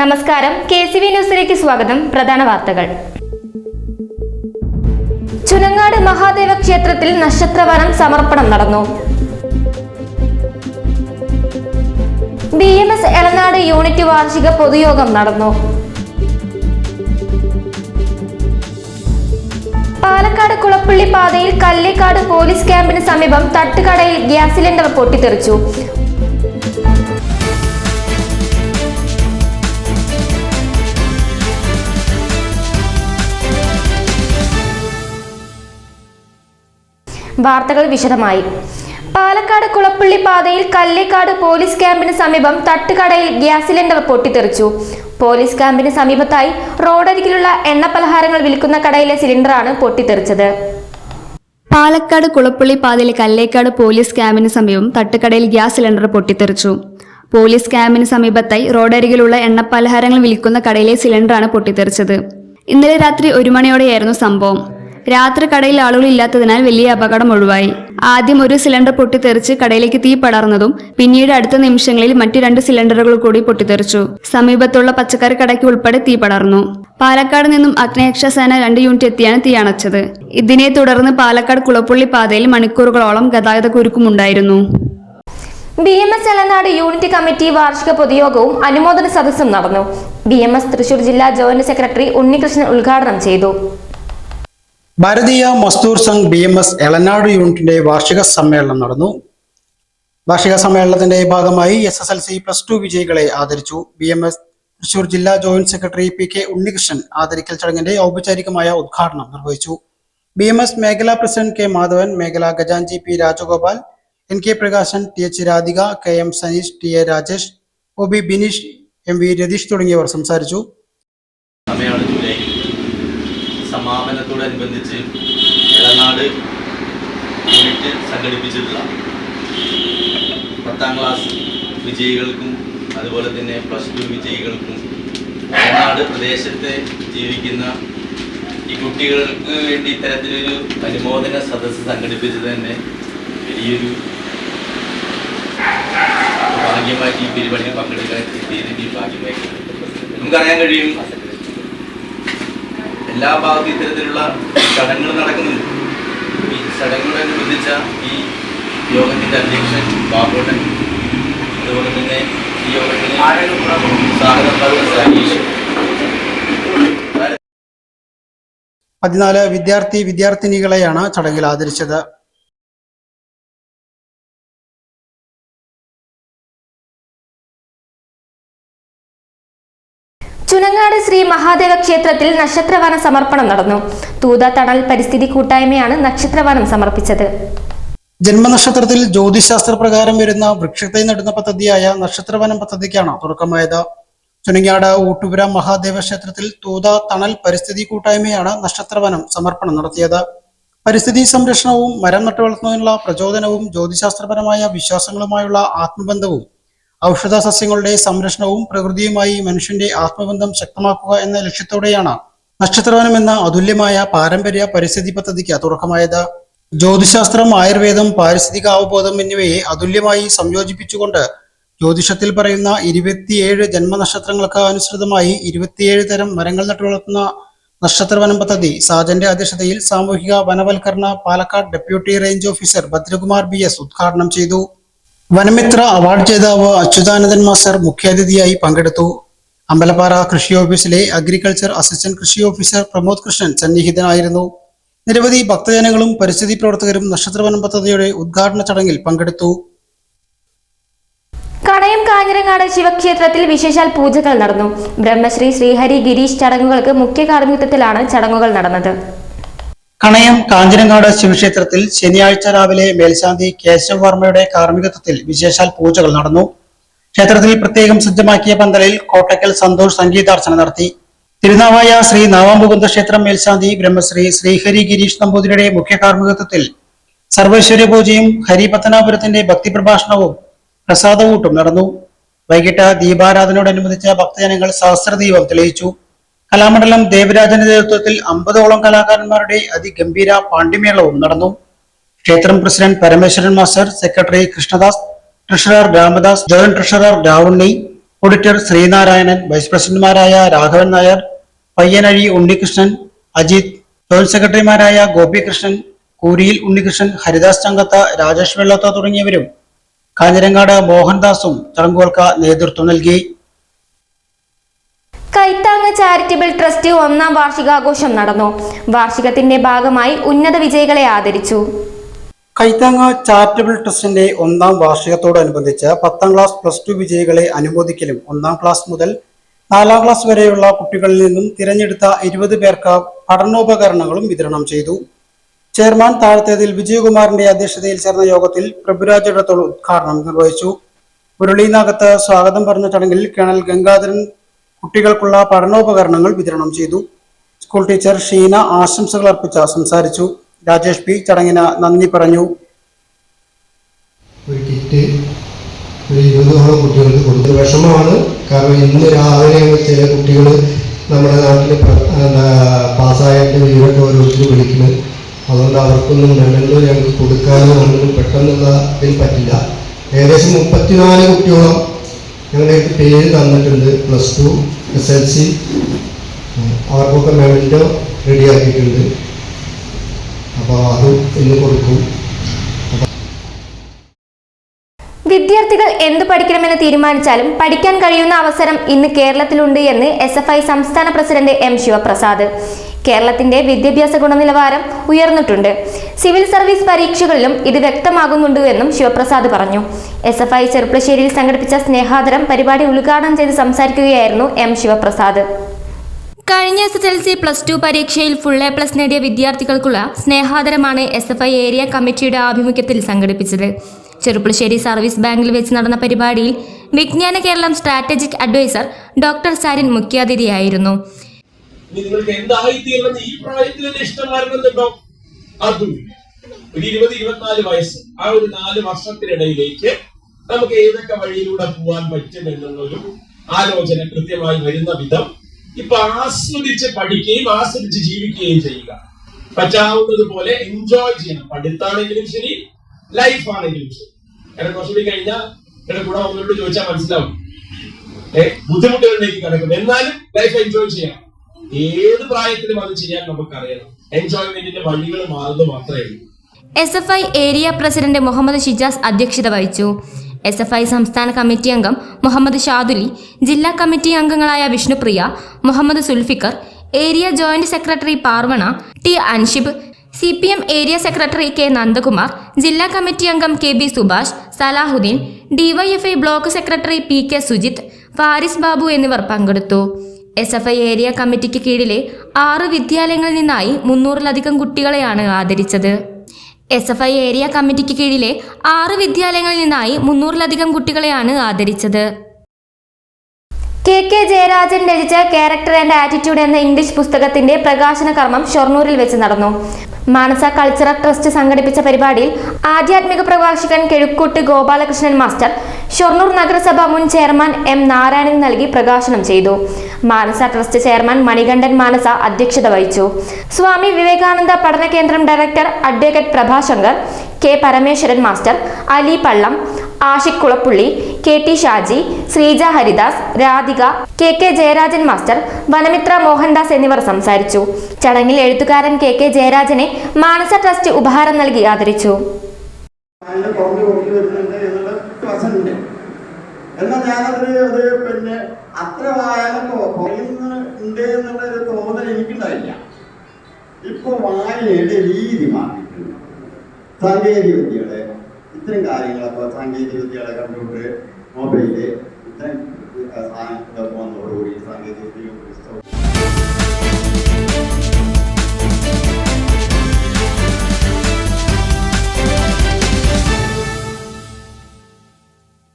നമസ്കാരം. K C V ന്യൂസിലേക്ക് സ്വാഗതം. പ്രധാന വാർത്തകൾ. ചുനങ്ങാട് മഹാദേവ ക്ഷേത്രത്തിൽ നക്ഷത്രവനം സമർപ്പണം നടന്നു. B M S Elanad unit വാർഷിക പൊതുയോഗം നടന്നു. പാലക്കാട് കുളപ്പള്ളി പാതയിൽ കല്ലേക്കാട് പോലീസ് ക്യാമ്പിന് സമീപം തട്ടുകടയിൽ ഗ്യാസ് സിലിണ്ടർ പൊട്ടിത്തെറിച്ചു. വാർത്തകൾ വിശദമായി. പാലക്കാട് കുളപ്പള്ളി പാതയിൽ കല്ലേക്കാട് പോലീസ് ക്യാമ്പിന് സമീപം തട്ടുകടയിൽ ഗ്യാസ് സിലിണ്ടർ പൊട്ടിത്തെറിച്ചു. പോലീസ് ക്യാമ്പിന് സമീപത്തായി റോഡരികിലുള്ള എണ്ണ പലഹാരങ്ങൾ വിൽക്കുന്ന കടയിലെ സിലിണ്ടറാണ് പൊട്ടിത്തെറിച്ചത്. പാലക്കാട് കുളപ്പള്ളി പാതയിലെ കല്ലേക്കാട് പോലീസ് ക്യാമ്പിന് സമീപം തട്ടുകടയിൽ ഗ്യാസ് സിലിണ്ടർ പൊട്ടിത്തെറിച്ചു. പോലീസ് ക്യാമ്പിന് സമീപത്തായി റോഡരികിലുള്ള എണ്ണപ്പലഹാരങ്ങൾ വിൽക്കുന്ന കടയിലെ സിലിണ്ടറാണ് പൊട്ടിത്തെറിച്ചത്. ഇന്നലെ രാത്രി ഒരു മണിയോടെയായിരുന്നു സംഭവം. രാത്രി കടയിൽ ആളുകൾ ഇല്ലാത്തതിനാൽ വലിയ അപകടം ഒഴിവായി. ആദ്യം ഒരു സിലിണ്ടർ പൊട്ടിത്തെറിച്ച് കടയിലേക്ക് തീ പടർന്നതും പിന്നീട് അടുത്ത നിമിഷങ്ങളിൽ മറ്റു രണ്ട് സിലിണ്ടറുകൾ കൂടി പൊട്ടിത്തെറിച്ചു. സമീപത്തുള്ള പച്ചക്കറി കടയ്ക്ക് ഉൾപ്പെടെ തീ പടർന്നു. പാലക്കാട് നിന്നും അഗ്നിരക്ഷാ സേന രണ്ട് യൂണിറ്റ് എത്തിയാണ് തീ അണച്ചത്. ഇതിനെ തുടർന്ന് പാലക്കാട് കുളപ്പുള്ളി പാതയിൽ മണിക്കൂറുകളോളം ഗതാഗത കുരുക്കുമുണ്ടായിരുന്നു. B M S Elanad unit committee വാർഷിക പൊതുയോഗവും അനുമോദന സദസ്സും നടന്നു. ബി എം എസ് തൃശൂർ ജില്ലാ ജോയിന്റ് സെക്രട്ടറി ഉണ്ണികൃഷ്ണൻ ഉദ്ഘാടനം ചെയ്തു. Bharatiya Mazdoor Sangh B M S Elanad യൂണിറ്റിന്റെ വാർഷിക സമ്മേളനം നടന്നു. വാർഷിക സമ്മേളനത്തിന്റെ ഭാഗമായി S S L C plus two വിജയികളെ ആദരിച്ചു. ബി എം എസ് തൃശൂർ ജില്ലാ joint secretary P K Unnikrishnan ആദരിക്കൽ ചടങ്ങിന്റെ ഔപചാരികമായ ഉദ്ഘാടനം നിർവഹിച്ചു. ബി എം എസ് മേഖലാ പ്രസിഡന്റ് കെ മാധവൻ മേഖലാ ഖജാൻജി P Rajagopal N K Prakashan T H Radhika K M Saneesh T A Rajesh O B Bineesh M V Ratheesh തുടങ്ങിയവർ സംസാരിച്ചു. സമാപനത്തോടനുബന്ധിച്ച് Elanad unit സംഘടിപ്പിച്ചിട്ടുള്ള പത്താം class വിജയികൾക്കും അതുപോലെ തന്നെ പ്ലസ് ടു വിജയികൾക്കും വയനാട് പ്രദേശത്തെ ജീവിക്കുന്ന ഈ കുട്ടികൾക്ക് വേണ്ടി ഇത്തരത്തിലൊരു അനുമോദന സദസ്സ് സംഘടിപ്പിച്ചത് തന്നെ വലിയൊരു ഭാഗ്യമായിട്ട് ഈ പരിപാടിയിൽ പങ്കെടുക്കാൻ എത്തിയതിന്റെ ഭാഗ്യമായിട്ട് ഭാഗ്യമായി നമുക്കറിയാൻ കഴിയും. എല്ലാ ഭാഗത്തും ഇത്തരത്തിലുള്ള ചടങ്ങുകൾ നടക്കുന്നുണ്ട്. ഈ ചടങ്ങുകളനുബന്ധിച്ച ഈ യോഗത്തിന്റെ അധ്യക്ഷൻ ബാബോട്ടൻ അതുപോലെ തന്നെ ഈ യോഗത്തിന് സ്വാഗതം പതിനാല് വിദ്യാർത്ഥി വിദ്യാർത്ഥിനികളെയാണ് ചടങ്ങിൽ ആദരിച്ചത്. ക്ഷേത്രത്തിൽ നക്ഷത്രവന സമർപ്പണം നടന്നു. തൂത തണൽ പരിസ്ഥിതി കൂട്ടായ്മയാണ് നക്ഷത്രവനം സമർപ്പിച്ചത്. ജന്മനക്ഷത്രത്തിൽ ജ്യോതിശാസ്ത്ര പ്രകാരം വരുന്ന വൃക്ഷത്തെ നടുന്ന പദ്ധതിയായ നക്ഷത്രവനം പദ്ധതിക്കാണ് തുടക്കമായത്. ചുനങ്ങാട് ഊട്ടുപുര മഹാദേവ ക്ഷേത്രത്തിൽ തൂത തണൽ പരിസ്ഥിതി കൂട്ടായ്മയാണ് നക്ഷത്രവനം സമർപ്പണം നടത്തിയത്. പരിസ്ഥിതി സംരക്ഷണവും മരം നട്ടുവളർത്തുന്നതിനുള്ള പ്രചോദനവും ജ്യോതിശാസ്ത്രപരമായ വിശ്വാസങ്ങളുമായുള്ള ആത്മബന്ധവും ഔഷധ സസ്യങ്ങളുടെ സംരക്ഷണവും പ്രകൃതിയുമായി മനുഷ്യന്റെ ആത്മബന്ധം ശക്തമാക്കുക എന്ന ലക്ഷ്യത്തോടെയാണ് നക്ഷത്രവനം എന്ന അതുല്യമായ പാരമ്പര്യ പരിസ്ഥിതി പദ്ധതിക്ക് തുടക്കമായത്. ജ്യോതിശാസ്ത്രം ആയുർവേദം പാരിസ്ഥിതിക അവബോധം എന്നിവയെ അതുല്യമായി സംയോജിപ്പിച്ചുകൊണ്ട് ജ്യോതിഷത്തിൽ പറയുന്ന ഇരുപത്തിയേഴ് ജന്മനക്ഷത്രങ്ങൾക്ക് അനുസൃതമായി ഇരുപത്തിയേഴ് തരം മരങ്ങൾ നട്ടുവളർത്തുന്ന നക്ഷത്രവനം പദ്ധതി സാജന്റെ അധ്യക്ഷതയിൽ സാമൂഹിക വനവൽക്കരണ Palakkad deputy range officer Bhadrakumar B S ഉദ്ഘാടനം ചെയ്തു. വനമിത്ര അവാർഡ് ജേതാവ് അച്യുതാനന്ദൻ മാസ്റ്റർ മുഖ്യാതിഥിയായി പങ്കെടുത്തു. അമ്പലപ്പാറ കൃഷി ഓഫീസിലെ അഗ്രികൾച്ചർ അസിസ്റ്റന്റ് കൃഷി ഓഫീസർ പ്രമോദ് കൃഷ്ണൻ സന്നിഹിതനായിരുന്നു. നിരവധി ഭക്തജനങ്ങളും പരിസ്ഥിതി പ്രവർത്തകരും നക്ഷത്രവനം പദ്ധതിയുടെ ഉദ്ഘാടന ചടങ്ങിൽ പങ്കെടുത്തു. കടയം കാഞ്ഞിരങ്ങാട് ശിവക്ഷേത്രത്തിൽ വിശേഷാൽ പൂജകൾ നടന്നു. ബ്രഹ്മശ്രീ ശ്രീഹരി ഗിരീഷ് ചടങ്ങുകൾക്ക് മുഖ്യ കാർമ്മികത്വത്തിലാണ് ചടങ്ങുകൾ നടന്നത്. കണയം കാഞ്ചനങ്ങാട് ശിവക്ഷേത്രത്തിൽ ശനിയാഴ്ച രാവിലെ മേൽശാന്തി കേശവ് വർമ്മയുടെ കാർമ്മികത്വത്തിൽ വിശേഷാൽ പൂജകൾ നടന്നു. ക്ഷേത്രത്തിൽ പ്രത്യേകം സജ്ജമാക്കിയ പന്തലിൽ കോട്ടക്കൽ സന്തോഷ് സംഗീതാർച്ചന നടത്തി. തിരുനാവായ ശ്രീ നാവാമുകുന്ദ ക്ഷേത്രം മേൽശാന്തി ബ്രഹ്മശ്രീ ശ്രീഹരി ഗിരീഷ് നമ്പൂതിരിയുടെ മുഖ്യ കാർമ്മികത്വത്തിൽ സർവൈശ്വര്യ പൂജയും ഹരിപത്തനാപുരത്തിന്റെ ഭക്തി പ്രഭാഷണവും പ്രസാദവൂട്ടും നടന്നു. വൈകിട്ട് ദീപാരാധനയോടനുബന്ധിച്ച ഭക്തജനങ്ങൾ സഹസ്രദീപം തെളിയിച്ചു. കലാമണ്ഡലം ദേവരാജന്റെ നേതൃത്വത്തിൽ അമ്പതോളം കലാകാരന്മാരുടെ അതിഗംഭീര പാണ്ഡിമേളവും നടന്നു. ക്ഷേത്രം president Parameswaran master secretary Krishnadas treasurer Ramadas joint treasurer Ravunni auditor Sreenarayanan vice പ്രസിഡന്റുമാരായ രാഘവൻ നായർ പയ്യനഴി ഉണ്ണികൃഷ്ണൻ അജിത് ജോയിന്റ് സെക്രട്ടറിമാരായ ഗോപികൃഷ്ണൻ കൂരിയിൽ ഉണ്ണികൃഷ്ണൻ ഹരിദാസ് ചങ്കത്ത രാജേഷ് വെള്ളത്ത തുടങ്ങിയവരും കാഞ്ഞിരങ്ങാട് മോഹൻദാസും ചടങ്ങുകൾക്ക് നേതൃത്വം നൽകി. കൈത്താങ് ചാരിറ്റബിൾ ട്രസ്റ്റ് ഒന്നാം വാർഷികാഘോഷം നടന്നു. വാർഷികത്തിന്റെ ഭാഗമായി ഉന്നത വിജയികളെ ആദരിച്ചു. കൈത്താങ്ങ ചാരിറ്റബിൾ ട്രസ്റ്റിന്റെ ഒന്നാം വാർഷികത്തോടനുബന്ധിച്ച് പത്താം ക്ലാസ് പ്ലസ് ടു വിജയികളെ അനുമോദിക്കലും ഒന്നാം ക്ലാസ് മുതൽ നാലാം ക്ലാസ് വരെയുള്ള കുട്ടികളിൽ നിന്നും തിരഞ്ഞെടുത്ത ഇരുപത് പേർക്ക് പഠനോപകരണങ്ങളും വിതരണം ചെയ്തു. ചെയർമാൻ താഴത്തേതിൽ വിജയകുമാറിന്റെ അധ്യക്ഷതയിൽ ചേർന്ന യോഗത്തിൽ പ്രഭുരാജ് ഇടത്തോൾ ഉദ്ഘാടനം നിർവഹിച്ചു. മുരളീനാഗത്ത് സ്വാഗതം പറഞ്ഞ ചടങ്ങിൽ കേണൽ ഗംഗാധരൻ കുട്ടികൾക്കുള്ള പഠനോപകരണങ്ങൾ വിതരണം ചെയ്തു. സ്കൂൾ ടീച്ചർ ഷീന ആശംസകൾ അർപ്പിച്ച സംസാരിച്ചു. രാജേഷ് പി ചടങ്ങിന് നന്ദി പറഞ്ഞു. ഒരു കിറ്റ് ഒരു ഇരുപതോളം കുട്ടികൾക്ക് കൊടുത്തു. വിഷമമാണ്. കാരണം ഇന്ന് രാവിലെ ചില കുട്ടികൾ നമ്മുടെ നാട്ടിൽ പാസ്സായിട്ട് വീടൊക്കെ ഓരോരുത്തർ വിളിക്കുന്നത് അതുകൊണ്ട് അവർക്കൊന്നും മെഡലുകൾ ഞങ്ങൾക്ക് കൊടുക്കാനോ ഒന്നും പെട്ടെന്നുള്ള ഇതിൽ പറ്റില്ല. ഏകദേശം മുപ്പത്തിനാല് കുട്ടിയോളം ഞങ്ങളുടെ പേര് തന്നിട്ടുണ്ട് plus two S L C അവർക്കൊക്കെ മെമന്റോ റെഡിയാക്കിയിട്ടുണ്ട് അപ്പോൾ അത് ഇന്ന് കൊടുക്കും. വിദ്യാർത്ഥികൾ എന്ത് പഠിക്കണമെന്ന് തീരുമാനിച്ചാലും പഠിക്കാൻ കഴിയുന്ന അവസരം ഇന്ന് കേരളത്തിലുണ്ട് എന്ന് എസ് എഫ് ഐ സംസ്ഥാന പ്രസിഡന്റ് എം ശിവപ്രസാദ്. കേരളത്തിന്റെ വിദ്യാഭ്യാസ ഗുണനിലവാരം ഉയർന്നിട്ടുണ്ട്. സിവിൽ സർവീസ് പരീക്ഷകളിലും ഇത് വ്യക്തമാകുന്നുണ്ട് എന്നും ശിവപ്രസാദ് പറഞ്ഞു. എസ് എഫ് ഐ ചെറുപ്പശ്ശേരിയിൽ സംഘടിപ്പിച്ച സ്നേഹാദരം പരിപാടി ഉദ്ഘാടനം ചെയ്ത് സംസാരിക്കുകയായിരുന്നു എം ശിവപ്രസാദ്. കഴിഞ്ഞ S S L C plus two പരീക്ഷയിൽ ഫുൾ എ പ്ലസ് നേടിയ വിദ്യാർത്ഥികൾക്കുള്ള സ്നേഹാദരമാണ് എസ് എഫ് ഐ ഏരിയ കമ്മിറ്റിയുടെ ആഭിമുഖ്യത്തിൽ സംഘടിപ്പിച്ചത്. ചെറുപ്പുളശ്ശേരി സർവീസ് ബാങ്കിൽ വെച്ച് നടന്ന പരിപാടിയിൽ Vijnana Keralam strategic adviser doctor Sarin മുഖ്യാതിഥിയായിരുന്നു. ഇനി നിങ്ങൾക്ക് എന്തായിത്തീരണം ഈ പ്രായത്തിൽ തന്നെ ഇഷ്ടം വരണമെന്നുണ്ടോ അതും ഒരു ഇരുപത് ഇരുപത്തിനാല് വയസ്സ് ആ ഒരു നാല് വർഷത്തിനിടയിലേക്ക് നമുക്ക് ഏതൊക്കെ വഴിയിലൂടെ പോകാൻ പറ്റും എന്നുള്ളൊരു ആലോചന കൃത്യമായി വരുന്ന വിധം ഇപ്പൊ ആസ്വദിച്ച് പഠിക്കുകയും ആസ്വദിച്ച് ജീവിക്കുകയും ചെയ്യുക. പറ്റാവുന്നത് പോലെ എൻജോയ് ചെയ്യണം. പഠിത്താണെങ്കിലും ശരി ലൈഫ് ആണെങ്കിലും ശരി. കാരണം കുറച്ചുകൂടി കഴിഞ്ഞാൽ ഇവിടെ കൂടെ ഒന്നോട് ചോദിച്ചാൽ മനസ്സിലാവും. ഏഹ് ബുദ്ധിമുട്ടുകളിലേക്ക് കിടക്കും. എന്നാലും ലൈഫ് എൻജോയ് ചെയ്യണം. ഏത് പ്രായത്തിലും അത് ചെയ്യാൻ നമുക്കറിയണം. എൻജോയ്മെന്റിന്റെ വഴികൾ മാറുന്നത് മാത്രമേ ഉള്ളൂ S F I area president Muhammad Shijas അധ്യക്ഷത വഹിച്ചു. എസ് എഫ് ഐ സംസ്ഥാന കമ്മിറ്റി അംഗം മുഹമ്മദ് ഷാദുലി ജില്ലാ കമ്മിറ്റി അംഗങ്ങളായ Vishnupriya Muhammad Sulfikar area joint secretary Parvana T Anshib C P M area secretary K Nandakumar ജില്ലാ കമ്മിറ്റി അംഗം K B Subhash Salahuddeen DYFI block secretary P K Sujith Faris Babu എന്നിവർ പങ്കെടുത്തു. S F I area കമ്മിറ്റിക്ക് കീഴിലെ ആറ് വിദ്യാലയങ്ങളിൽ നിന്നായി മുന്നൂറിലധികം കുട്ടികളെയാണ് ആദരിച്ചത്. എസ് എഫ് ഐ ഏരിയ കമ്മിറ്റിക്ക് കീഴിലെ ആറ് വിദ്യാലയങ്ങളിൽ നിന്നായി മുന്നൂറിലധികം കുട്ടികളെയാണ് ആദരിച്ചത്. കെ കെ ജയരാജൻ രചിച്ച ക്യാരക്ടർ ആൻഡ് ആറ്റിറ്റ്യൂഡ് എന്ന ഇംഗ്ലീഷ് പുസ്തകത്തിന്റെ പ്രകാശന കർമ്മം ഷൊർണൂരിൽ വെച്ച് നടന്നു. മാനസ കൾച്ചറൽ ട്രസ്റ്റ് സംഘടിപ്പിച്ച പരിപാടിയിൽ ആധ്യാത്മിക പ്രഭാഷകൻ കിഴുക്കൂട്ട് ഗോപാലകൃഷ്ണൻ മാസ്റ്റർ ഷൊർണൂർ നഗരസഭ മുൻ ചെയർമാൻ എം നാരായണൻ നൽകി പ്രകാശനം ചെയ്തു. മാനസ ട്രസ്റ്റ് ചെയർമാൻ മണികണ്ഠൻ മാനസ അധ്യക്ഷത വഹിച്ചു. സ്വാമി വിവേകാനന്ദ പഠന കേന്ദ്രം director advocate Prabhashankar K Parameswaran master Ali Pallam Ashiq Kulappully K T Shaji Sreeja Haridas Radhika K K Jayarajan master Vanamithra Mohandas എന്നിവർ സംസാരിച്ചു. ചടങ്ങിൽ എഴുത്തുകാരൻ കെ കെ ജയരാജനെ മാനസ ട്രസ്റ്റ് ഉപഹാരം നൽകി ആദരിച്ചു. എന്നാൽ ഞാനതിന് അത് പിന്നെ അത്ര വായനക്കോ കുറയുന്നുണ്ട് എന്നുള്ള ഒരു തോന്നൽ എനിക്കുണ്ടായില്ല. ഇപ്പൊ വായനയുടെ രീതി മാറിയിട്ടുണ്ട്. സാങ്കേതിക വിദ്യകളെ ഇത്തരം കാര്യങ്ങളൊക്കെ സാങ്കേതിക വിദ്യകളെ കമ്പ്യൂട്ടർ മൊബൈൽ ഇത്തരം സാധനങ്ങളൊക്കെ വന്നതോടുകൂടി സാങ്കേതിക പുസ്തകവും